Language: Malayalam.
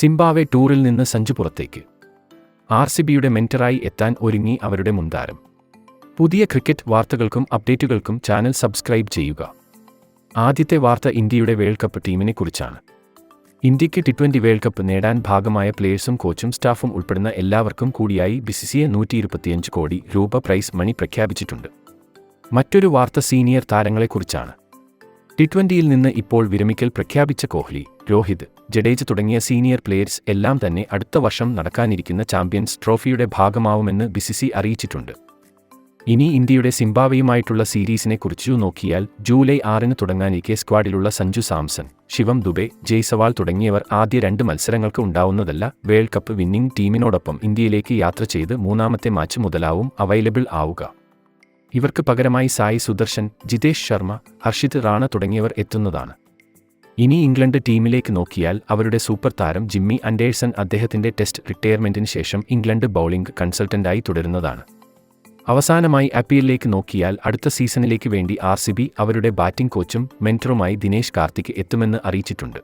സിംബാവെ ടൂറിൽ നിന്ന് സഞ്ജു പുറത്തേക്ക്. ആർ സി ബിയുടെ മെന്ററായി എത്താൻ ഒരുങ്ങി അവരുടെ മുൻതാരം. പുതിയ ക്രിക്കറ്റ് വാർത്തകൾക്കും അപ്ഡേറ്റുകൾക്കും ചാനൽ സബ്സ്ക്രൈബ് ചെയ്യുക. ആദ്യത്തെ വാർത്ത ഇന്ത്യയുടെ വേൾഡ് കപ്പ് ടീമിനെ കുറിച്ചാണ് ഇന്ത്യയ്ക്ക് ടി ട്വന്റി വേൾഡ് കപ്പ് നേടാൻ ഭാഗമായ പ്ലേയേഴ്സും കോച്ചും സ്റ്റാഫും ഉൾപ്പെടുന്ന എല്ലാവർക്കും കൂടിയായി ബിസിസിയെ നൂറ്റി ഇരുപത്തിയഞ്ച് കോടി രൂപ പ്രൈസ് മണി പ്രഖ്യാപിച്ചിട്ടുണ്ട്. മറ്റൊരു വാർത്ത സീനിയർ താരങ്ങളെക്കുറിച്ചാണ്. ടി ട്വന്റിയിൽ നിന്ന് ഇപ്പോൾ വിരമിക്കൽ പ്രഖ്യാപിച്ച കോഹ്ലി രോഹിത് ജഡേജ തുടങ്ങിയ സീനിയർ പ്ലെയേഴ്സ് എല്ലാം തന്നെ അടുത്ത വർഷം നടക്കാനിരിക്കുന്ന ചാമ്പ്യൻസ് ട്രോഫിയുടെ ഭാഗമാവുമെന്ന് ബിസിസി അറിയിച്ചിട്ടുണ്ട്. ഇനി ഇന്ത്യയുടെ സിംബാവയുമായിട്ടുള്ള സീരീസിനെ കുറിച്ചു നോക്കിയാൽ ജൂലൈ ആറിന് തുടങ്ങാനിരിക്കെ സ്ക്വാഡിലുള്ള സഞ്ജു സാംസൺ ശിവം ദുബെ ജയ്സവാൾ തുടങ്ങിയവർ ആദ്യ രണ്ട് മത്സരങ്ങൾക്ക് ഉണ്ടാവുന്നതല്ല വേൾഡ് കപ്പ് വിന്നിംഗ് ടീമിനോടൊപ്പം ഇന്ത്യയിലേക്ക് യാത്ര ചെയ്ത് മൂന്നാമത്തെ മാച്ച് മുതലാവും അവൈലബിൾ ആവുക. ഇവർക്ക് പകരമായി സായി സുദർശൻ ജിതേഷ് ശർമ്മ ഹർഷിത് റാണ തുടങ്ങിയവർ എത്തുന്നതാണ്. ഇനി ഇംഗ്ലണ്ട് ടീമിലേക്ക് നോക്കിയാൽ അവരുടെ സൂപ്പർ താരം ജിമ്മി അൻഡേഴ്സൺ അദ്ദേഹത്തിന്റെ ടെസ്റ്റ് റിട്ടയർമെന്റിന് ശേഷം ഇംഗ്ലണ്ട് ബൗളിംഗ് കൺസൾട്ടന്റായി തുടരുന്നതാണ്. അവസാനമായി അപ്പീലിലേക്ക് നോക്കിയാൽ അടുത്ത സീസണിലേക്ക് വേണ്ടി ആർ അവരുടെ ബാറ്റിംഗ് കോച്ചും മെന്ററുമായി ദിനേശ് കാർത്തിക് എത്തുമെന്ന് അറിയിച്ചിട്ടുണ്ട്.